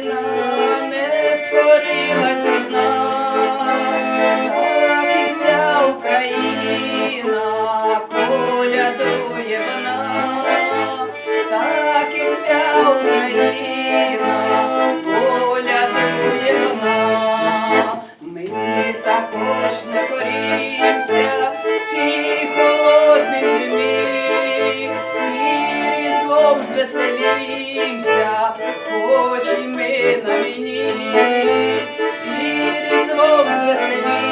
Єдина не скорилась одна, так і вся Україна колядує вона, так і вся Україна колядує вона, ми також не корімся в цій холодній зимі, і різдвом звеселі. на мені, і різдвом звеселі.